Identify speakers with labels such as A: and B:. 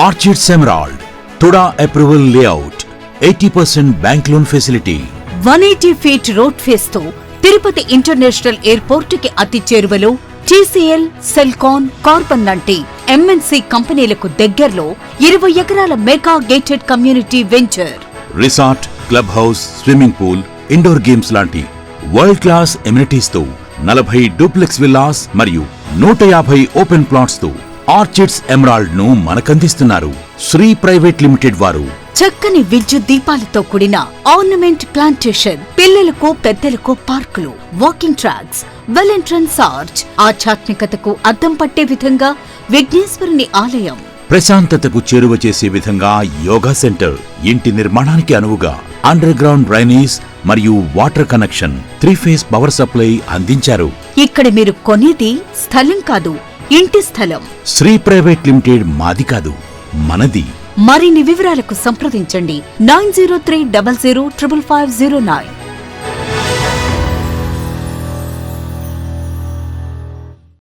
A: Orchids Emerald TUDA approval layout eighty percent bank loan facility.
B: One eighty feet road ఫేస్తో Tirupati international ఎయిర్పోర్ట్కి అతి చేరువలో TCL Celkon carbon లాంటి MNC కంపెనీలకు దగ్గరలో ఇరవై ఎకరాల mega gated community venture.
A: Resort club house swimming pool indoor games లాంటి world class ఎమ్యూనిటీస్తో నలభై డూప్లెక్స్ విల్లాస్ మరియు నూట యాభై ఓపెన్ ప్లాట్స్తో ఆర్చిడ్స్ ఎమరాల్డ్ను మనకందిస్తున్నారు. శ్రీ ప్రైవేట్ లిమిటెడ్ వారు.
B: చక్కని విద్యుత్ దీపాలతో కూడిన ఆర్నమెంట్ ప్లాంటేషన్ పిల్లలకు పెద్దలకు పార్కులు walking tracks well entrance arch ఆధ్యాత్మికతకు అద్దం పట్టే విధంగా విఘ్నేశ్వరుని ఆలయం.
A: ప్రశాంతతకు చేరువ చేసే విధంగా యోగా సెంటర్ ఇంటి నిర్మాణానికి అనువుగా అండర్ గ్రౌండ్ డ్రైనేజ్ మరియు water connection three phase power supply అందించారు.
B: ఇక్కడ మీరు కొనేది స్థలం కాదు ఇంటి స్థలం.
A: శ్రీ ప్రైవేట్ లిమిటెడ్ మాది కాదు మనది.
B: మరిన్ని వివరాలకు సంప్రదించండి. Nine zero three double zero triple five zero nine.